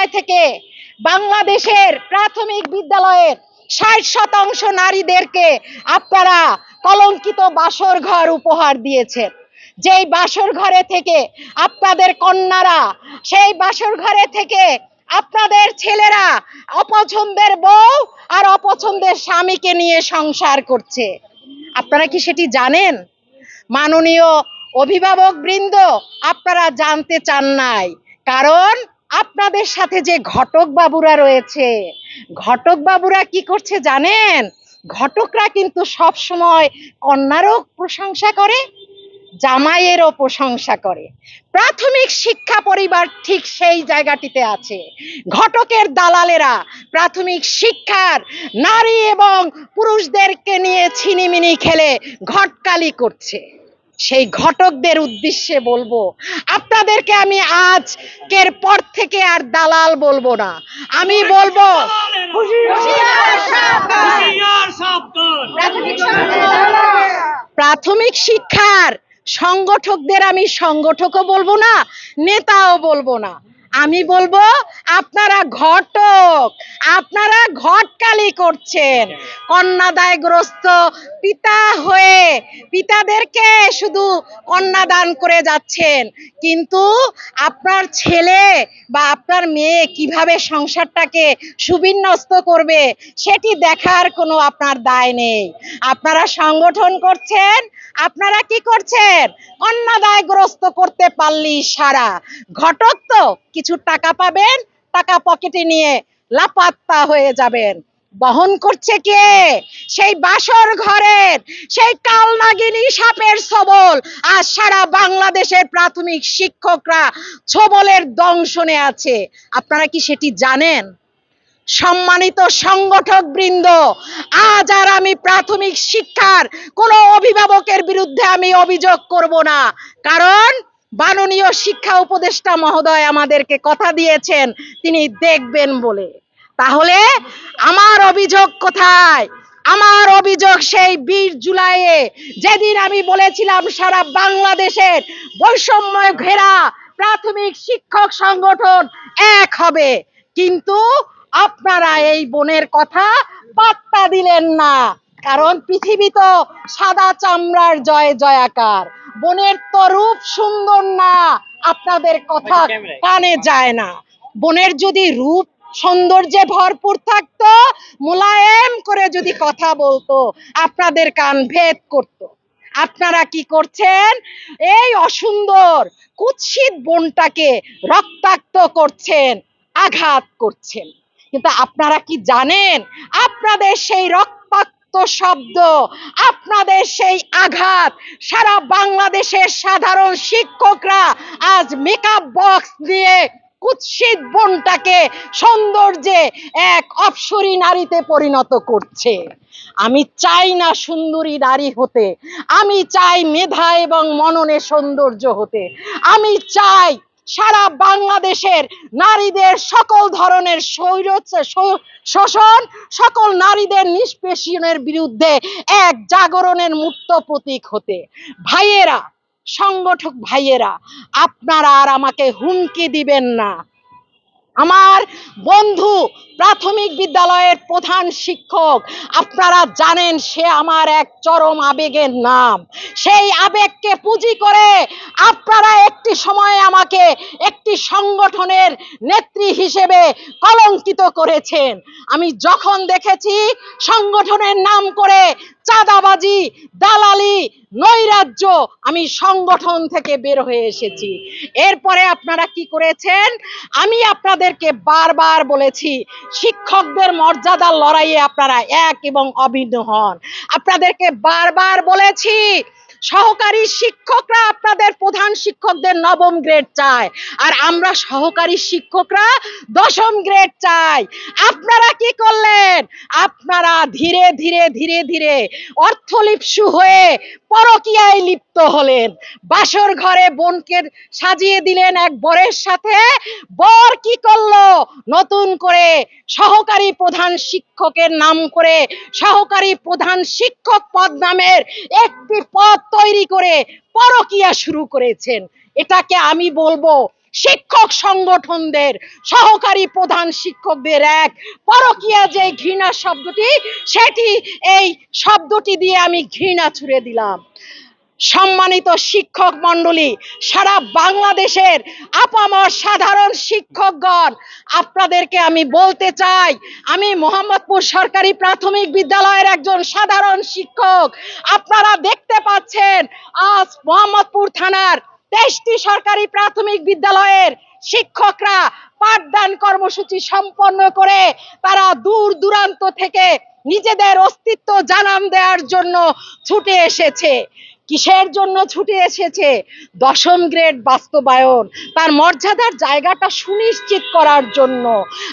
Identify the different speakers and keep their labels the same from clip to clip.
Speaker 1: জুলাই থেকে বাংলাদেশের প্রাথমিক বিদ্যালয়ের ষাট শতাংশ নারীদেরকে আপনারা কলঙ্কিত বাসর ঘর উপহার দিয়েছেন। যেই বাসর ঘরে থেকে আপনাদের কন্যারা, সেই বাসর ঘরে থেকে আপনাদের ছেলেরা অপছন্দের বউ আর অপছন্দের স্বামীকে নিয়ে সংসার করছে। আপনারা কি সেটি জানেন? মাননীয় অভিভাবক বৃন্দ আপনারা জানতে চান নাই। কারণ আপনাদের সাথে যে ঘটক বাবুরা রয়েছে, ঘটক বাবুরা কি করছে জানেন? ঘটকরা কিন্তু সব সময় কন্যারও প্রশংসা করে, জামাইয়েরও প্রশংসা করে। প্রাথমিক শিক্ষা পরিবার ঠিক সেই জায়গাটিতে আছে। ঘটকের দালালেরা প্রাথমিক শিক্ষার নারী এবং পুরুষদেরকে নিয়ে ছিনিমিনি খেলে ঘটকালি করছে। সেই ঘটকদের উদ্দেশ্যে বলব আপনাদেরকে আমি আজকের পর থেকে আর দালাল বলব না। আমি বলব প্রাথমিক শিক্ষার সংগঠকদের আমি সংগঠকও বলব না নেতাও বলব না। আমি বলব, আপনারা ঘটক, আপনারা ঘটকালি করছেন। কন্যাদায়গ্রস্ত পিতা হয়ে পিতাদেরকে শুধু কন্যাদান করে যাচ্ছেন। কিন্তু আপনার ছেলে বা আপনার মেয়ে কীভাবে সংসারটাকে সুবিন্যস্ত করবে, সেটি দেখার কোনো আপনার দায় নেই। আপনারা সংগঠন করছেন আপনারা কি করছেন? অন্নাদায়গ্রস্ত করতে পারলি সারা। ঘটক তো কিছু টাকা পাবেন, টাকা পকেটে নিয়ে লাপাত্তা হয়ে যাবেন। বহন করছে কে? সেই বাসর ঘরের, সেই কালনাগিনী সাপের সবল আর সারা বাংলাদেশের প্রাথমিক শিক্ষকরা ছবলের দংশনে আছে। আপনারা কি সেটি জানেন? সম্মানিত সংগঠক বৃন্দ, আজ আর আমি প্রাথমিক শিক্ষার কোনো অভিভাবকের বিরুদ্ধে আমি অভিযোগ করব না। কারণ মাননীয় শিক্ষা উপদেষ্টা মহোদয় আমাদেরকে কথা দিয়েছেন, তিনি দেখবেন বলে। তাহলে আমার অভিযোগ কোথায়? আমার অভিযোগ সেই বিশ জুলাইয়ে, যেদিন আমি বলেছিলাম সারা বাংলাদেশের বৈষম্য ঘেরা প্রাথমিক শিক্ষক সংগঠন এক হবে। কিন্তু আপনারা এই বোনের কথা পাত্তা দিলেন না। কারণ পৃথিবী তো সাদা চামড়ার জয় জয়াকার। বোনের তো রূপ সুন্দর না আপনাদের কথা কানে যায় না। বোনের যদি রূপ সৌন্দর্যে ভরপুর থাকতো মোলায়েম করে যদি কথা বলতো আপনাদের কান ভেদ করতো। আপনারা কি করছেন? এই অসুন্দর কুৎসিত বোনটাকে রক্তাক্ত করছেন আঘাত করছেন। কিন্তু আপনারা কি জানেন? আপনাদের সেই রক্তাক্ত শব্দ, আপনাদের সেই আঘাত, সারা বাংলাদেশের সাধারণ শিক্ষকরা আজ মেকআপ বক্স দিয়ে কুৎসিত বোনটাকে সৌন্দর্যে এক অপসরী নারীতে পরিণত করছে। আমি চাই না সুন্দরী নারী হতে, আমি চাই মেধা এবং মননে সৌন্দর্য হতে, আমি চাই সারা বাংলাদেশের নারীদের সকল ধরনের শোষণ, সকল নারীদের নিষ্পেষণের বিরুদ্ধে এক জাগরণের মুক্ত প্রতীক হতে। ভাইয়েরা, সংগঠক ভাইয়েরা, আপনারা আর আমাকে হুমকি দিবেন না। আমার বন্ধু প্রাথমিক বিদ্যালয়ের প্রধান শিক্ষক, আপনারা জানেন সে আমার এক চরম আবেগের নাম। সেই আবেগকে পুঁজি করে আপনারা একটি সময়ে আমাকে একটি সংগঠনের নেত্রী হিসেবে কলঙ্কিত করেছেন। আমি যখন দেখেছি সংগঠনের নাম করে চাঁদাবাজি, দালালি, নৈরাজ্য আমি সংগঠন থেকে বের হয়ে এসেছি। এরপরে আপনারা কি করেছেন? আমি আপনাদেরকে বারবার বলেছি, শিক্ষকদের মর্যাদার লড়াইয়ে আপনারা এক এবং অভিন্ন হন। আপনাদেরকে বারবার বলেছি সহকারী শিক্ষকরা আপনাদের প্রধান শিক্ষকদের নবম গ্রেড চায়। আর আমরা সহকারী শিক্ষকরা দশম গ্রেড চাই। আপনারা কি করলেন? আপনারা ধীরে ধীরে ধীরে ধীরে অর্থলিপ্সু হয়ে পরকীয়ায় লিপ্ত হলেন। বাসর ঘরে বোনকে সাজিয়ে দিলেন এক বরের সাথে। বর কি করল? নতুন করে সহকারী প্রধান শিক্ষকের নাম করে সহকারী প্রধান শিক্ষক পদ নামের একটি পদ তৈরি করে পরকিয়া শুরু করেছেন। এটাকে আমি বলব শিক্ষক সংগঠনদের, সহকারী প্রধান শিক্ষকদের এক। পরকিয়া যে ঘৃণা শব্দটি, সেটি এই শব্দটি দিয়ে আমি ঘৃণা ছুড়ে দিলাম। সম্মানিত শিক্ষক মণ্ডলী, সারা বাংলাদেশের আপামর সাধারণ শিক্ষকগণ, আপনাদেরকে আমি বলতে চাই, আমি মোহাম্মদপুর সরকারি প্রাথমিক বিদ্যালয়ের একজন সাধারণ শিক্ষক। আপনারা দেখতে পাচ্ছেন, আজ মোহাম্মদপুর থানার তেইশটি সরকারি প্রাথমিক বিদ্যালয়ের শিক্ষকরা পাঠদান কর্মসূচি সম্পন্ন করে তারা দূর দূরান্ত থেকে নিজেদের অস্তিত্ব জানান দেওয়ার জন্য ছুটে এসেছে। কিসের জন্য ছুটে এসেছে? দশম গ্রেড বাস্তবায়ন। তার মর্যাদার জায়গাটা সুনিশ্চিত করার জন্য।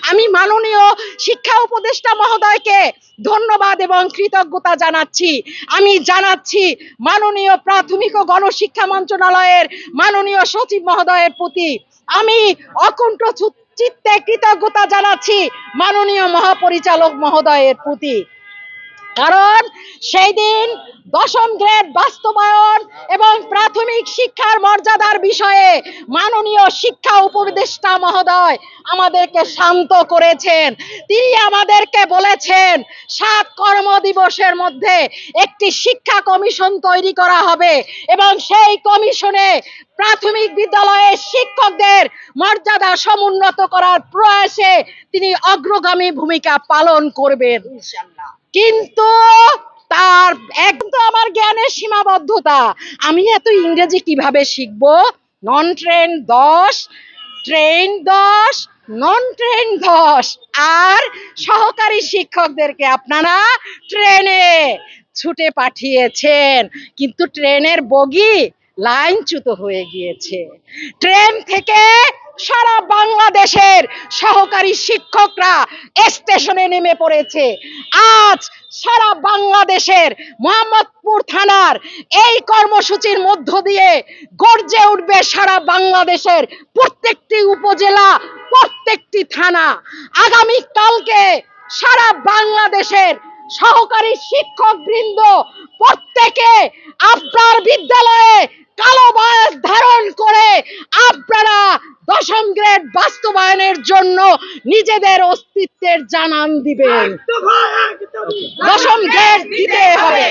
Speaker 1: আমি মাননীয় শিক্ষা উপদেষ্টা মহোদয়কে ধন্যবাদ এবং কৃতজ্ঞতা জানাচ্ছি। আমি জানাচ্ছি, মাননীয় প্রাথমিক ও গণশিক্ষা মন্ত্রণালয়ের মাননীয় সচিব মহোদয়ের প্রতি আমি অকুণ্ঠ চিত্তে কৃতজ্ঞতা জানাচ্ছি মাননীয় মহাপরিচালক মহোদয়ের প্রতি। কারণ সেই দিন দশম গ্রেড বাস্তবায়ন এবং প্রাথমিক শিক্ষার মর্যাদার বিষয়ে মাননীয় শিক্ষা উপদেষ্টা মহোদয় আমাদেরকে শান্ত করেছেন। তিনি আমাদেরকে বলেছেন, সাত কর্মদিবসের মধ্যে একটি শিক্ষা কমিশন তৈরি করা হবে এবং সেই কমিশনে প্রাথমিক বিদ্যালয়ের শিক্ষকদের মর্যাদা সমুন্নত করার প্রয়াসে তিনি অগ্রগামী ভূমিকা পালন করবেন। কিন্তু তার একদম তো আমার জ্ঞানের সীমাবদ্ধতা। আমি এত ইংরেজি কীভাবে শিখব? নন ট্রেন দশ ট্রেন দশ নন ট্রেন দশ। আর সহকারী শিক্ষকদেরকে আপনারা ট্রেনে ছুটে পাঠিয়েছেন। কিন্তু ট্রেনের বগি লাইনচ্যুত হয়ে গিয়েছে। ট্রেন থেকে সারা বাংলাদেশের সহকারী শিক্ষকরা স্টেশনে নেমে পড়েছে। আজ সারা বাংলাদেশের মোহাম্মদপুর থানার এই কর্মসূচির মধ্য দিয়ে গর্জে উঠবে সারা বাংলাদেশের প্রত্যেকটি উপজেলা, প্রত্যেকটি থানা। আগামী কালকে সারা বাংলাদেশের সহকারী শিক্ষক বৃন্দ প্রত্যেকে আপনার বিদ্যালয়ে কালো বয়স ধারণ করে আপনারা দশম গ্রেড বাস্তবায়নের জন্য নিজেদের অস্তিত্বের জানান দিবেন। দশম গ্রেড দিতে হবে।